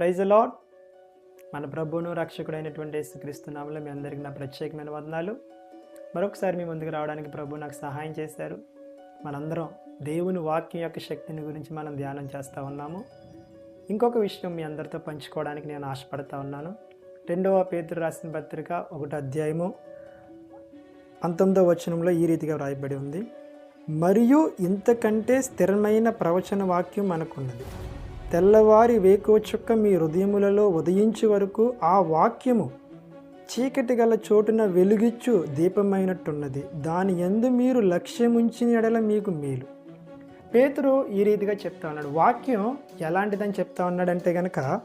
Praise lord మన ప్రభువును రక్షకుడైనటువంటి యేసుక్రీస్తు నామములో మీ అందరికీ నా ప్రత్యేకమైన వందనాలు. మరొకసారి మీ ముందుకు రావడానికి ప్రభు నాకు సహాయం చేశారు. మనందరం దేవుని వాక్యం యొక్క శక్తిని గురించి మనం ధ్యానం చేస్తూ ఉన్నాము. ఇంకొక విషయం మీ అందరితో పంచుకోవడానికి నేను ఆశపడతా ఉన్నాను. రెండవ పేతురు రాసిన పత్రిక ఒకటి అధ్యాయము పంతొమ్మిదవ వచనంలో ఈ రీతిగా వ్రాయబడి ఉంది. మరియు ఇంతకంటే స్థిరమైన ప్రవచన వాక్యం మనకున్నది. తెల్లవారి వేకువ చుక్క మీ హృదయములలో ఉదయించే వరకు ఆ వాక్యము చీకటి గల చోటున వెలుగిచ్చు దీపమైనట్టున్నది. దాని ఎందు మీరు లక్ష్యముంచిన ఎడల మీకు మేలు. పేతురు ఈ రీతిగా చెప్తా ఉన్నాడు. వాక్యం ఎలాంటిదని చెప్తా ఉన్నాడంటే గనక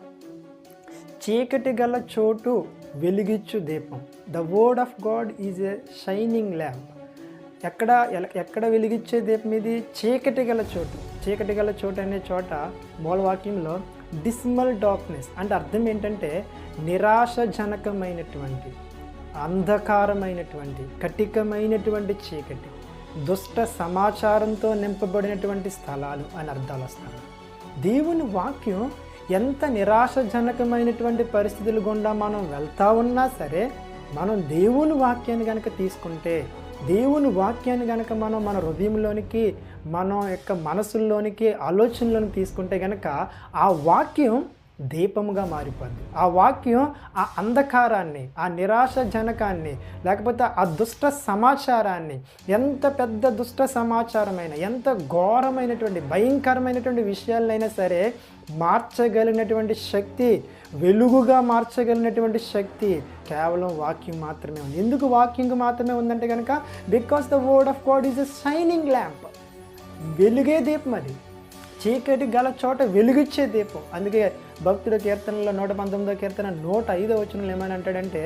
చీకటి గల చోటు వెలిగిచ్చు దీపం. The word of God is a shining lamp ఎక్కడ ఎక్కడ వెలిగించే దీపం ఇది చీకటి గల చోటు. చీకటి గల చోటు అనే చోట మూలవాక్యంలో డిస్మల్ డార్క్నెస్ అంటే అర్థం ఏంటంటే నిరాశజనకమైనటువంటి అంధకారమైనటువంటి కటికమైనటువంటి చీకటి దుష్ట సమాచారంతో నింపబడినటువంటి స్థలాలు అని అర్థాలు వస్తాయి. దేవుని వాక్యం ఎంత నిరాశజనకమైనటువంటి పరిస్థితులు గుండా మనం వెళ్తా ఉన్నా సరే మనం దేవుని వాక్యాన్ని కనుక తీసుకుంటే దేవుని వాక్యాన్ని కనుక మనం మన హృదయంలోనికి మన యొక్క మనసుల్లోనికి ఆలోచనలోనికి తీసుకుంటే కనుక ఆ వాక్యం దీపముగా మారిపోద్ది. ఆ వాక్యం ఆ అంధకారాన్ని ఆ నిరాశజనకాన్ని లేకపోతే ఆ దుష్ట సమాచారాన్ని ఎంత పెద్ద దుష్ట సమాచారమైన ఎంత ఘోరమైనటువంటి భయంకరమైనటువంటి విషయాలైనా సరే మార్చగలిగినటువంటి శక్తి వెలుగుగా మార్చగలిగినటువంటి శక్తి కేవలం వాక్యం మాత్రమే ఉంది. ఎందుకు వాక్యంకి మాత్రమే ఉందంటే కనుక because the word of God is a shining lamp వెలుగే దీపం అది. చీకటి గల చోట వెలుగిచ్చే దీపం. అందుకే భక్తుల కీర్తనలో నూట పంతొమ్మిదో కీర్తన నూట ఐదో వచనంలో ఏమని అంటాడంటే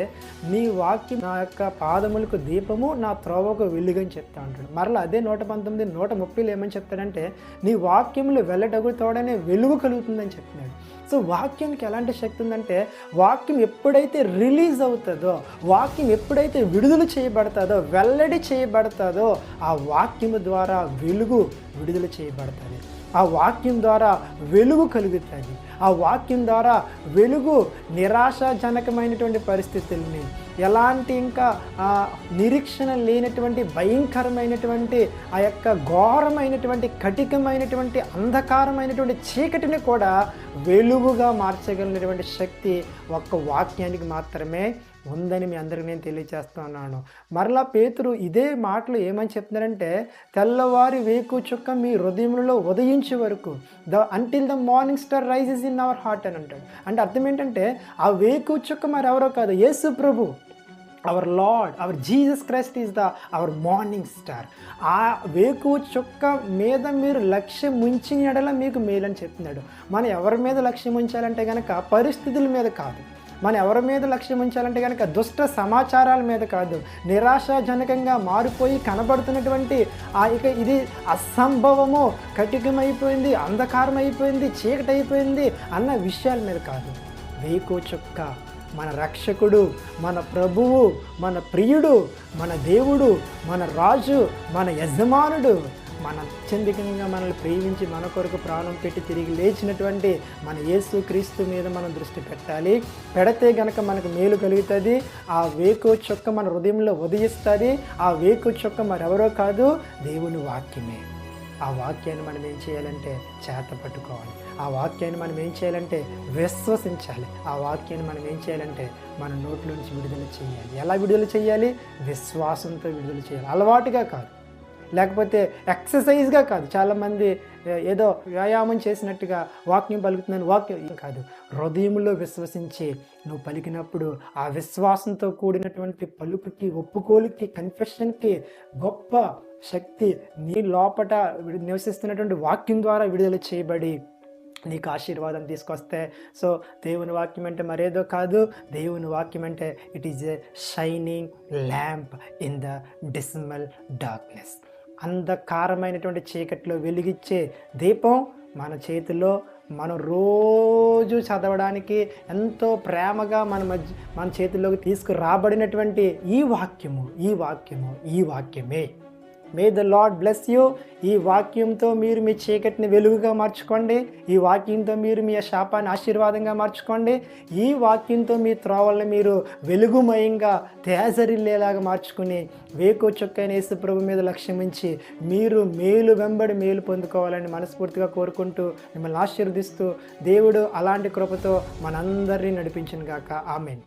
నీ వాక్యం నా యొక్క పాదములకు దీపము నా త్రోవకు వెలుగని చెప్తా ఉంటాడు మరలా అదే నూట పంతొమ్మిది నూట ముప్పైలో ఏమని చెప్తాడంటే నీ వాక్యములు వెళ్ళటగు తోడనే వెలుగు కలుగుతుందని చెప్తున్నాడు. సో వాక్యానికి ఎలాంటి శక్తి ఉందంటే వాక్యం ఎప్పుడైతే రిలీజ్ అవుతుందో వాక్యం ఎప్పుడైతే విడుదల చేయబడుతుందో వెల్లడి చేయబడుతుందో ఆ వాక్యము ద్వారా వెలుగు విడుదల చేయబడుతుంది. ఆ వాక్యం ద్వారా వెలుగు కలుగుతుంది. ఆ వాక్యం ద్వారా వెలుగు నిరాశాజనకమైనటువంటి పరిస్థితుల్ని ఎలాంటి ఇంకా ఆ, నిరీక్షణ లేనటువంటి భయంకరమైనటువంటి ఆ యొక్క ఘోరమైనటువంటి కటికమైనటువంటి అంధకారమైనటువంటి చీకటిని కూడా వెలుగుగా మార్చగలిగినటువంటి శక్తి ఒక్క వాక్యానికి మాత్రమే ఉందని మీ అందరికి నేను తెలియజేస్తున్నాను మరలా పేతురు ఇదే మాటలు ఏమని చెప్తున్నారంటే తెల్లవారి వేకు చుక్క మీ హృదయంలో ఉదయించే వరకు the until the morning star rises in our heart అని అంటాడు. అంటే అర్థం ఏంటంటే ఆ వేకు చుక్క మరి ఎవరో కాదు యేసు ప్రభు. Our Lord our Jesus Christ is the our morning star ఆ వేకు చుక్క మీద మీరు లక్ష్యం ముంచిన ఎడల మీకు మేలని చెప్తున్నాడు. మనం ఎవరి మీద లక్ష్యం ఉంచాలంటే కనుక పరిస్థితుల మీద కాదు. మనం ఎవరి మీద లక్ష్యం ఉంచాలంటే కనుక దుష్ట సమాచారాల మీద కాదు నిరాశాజనకంగా మారిపోయి కనబడుతున్నటువంటి ఆ ఇక ఇది అసంభవము కటికమైపోయింది అంధకారం అయిపోయింది చీకటి అయిపోయింది అన్న విషయాల మీద కాదు. వేకు చుక్క మన రక్షకుడు మన ప్రభువు మన ప్రియుడు మన దేవుడు మన రాజు మన యజమానుడు మన అత్యధికంగా మనల్ని ప్రేమించి మన కొరకు ప్రాణం పెట్టి తిరిగి లేచినటువంటి మన యేసు క్రీస్తు మీద మనం దృష్టి పెట్టాలి. పెడితే గనక మనకు మేలు కలుగుతుంది. ఆ వేకు చొక్క మన హృదయంలో ఉదయిస్తుంది. ఆ వేకు చొక్క మరెవరో కాదు దేవుని వాక్యమే. ఆ వాక్యాన్ని మనం ఏం చేయాలంటే చేత పట్టుకోవాలి. ఆ వాక్యాన్ని మనం ఏం చేయాలంటే విశ్వసించాలి. ఆ వాక్యాన్ని మనం ఏం చేయాలంటే మన నోట్లోంచి విడుదల చేయాలి. ఎలా విడుదల చేయాలి? విశ్వాసంతో విడుదల చేయాలి. అలవాటుగా కాదు. లేకపోతే ఎక్సర్సైజ్గా కాదు. చాలామంది ఏదో వ్యాయామం చేసినట్టుగా వాక్యం పలుకుతుందని వాక్యం కాదు. హృదయంలో విశ్వసించి నువ్వు పలికినప్పుడు ఆ విశ్వాసంతో కూడినటువంటి పలుకుకి ఒప్పుకోలుకి కన్ఫెషన్కి గొప్ప శక్తి నీ లోపట నివసిస్తున్నటువంటి వాక్యం ద్వారా విడుదల చేయబడి నీకు ఆశీర్వాదం తీసుకొస్తే. సో దేవుని వాక్యం అంటే మరేదో కాదు. దేవుని వాక్యం అంటే it is a shining lamp in the dismal darkness అంధకారమైనటువంటి చీకట్లో వెలిగిచ్చే దీపం మన చేతిలో మనం రోజు చదవడానికి ఎంతో ప్రేమగా మన మధ్య మన చేతిలోకి తీసుకురాబడినటువంటి ఈ వాక్యము ఈ వాక్యము ఈ వాక్యమే. May the Lord bless you ఈ వాక్యంతో మీరు మీ చీకటిని వెలుగుగా మార్చుకోండి. ఈ వాక్యంతో మీరు మీ శాపాన్ని ఆశీర్వాదంగా మార్చుకోండి. ఈ వాక్యంతో మీ త్రోవల్ని మీరు వెలుగుమయంగా తేజరిల్లేలాగా మార్చుకుని వేకు చొక్కైన యేసు ప్రభు మీద లక్ష్యమించి మీరు మేలు వెంబడి మేలు పొందుకోవాలని మనస్ఫూర్తిగా కోరుకుంటూ మిమ్మల్ని ఆశీర్వదిస్తూ దేవుడు అలాంటి కృపతో మనందరినీ నడిపించిన గాక. ఆమెన్.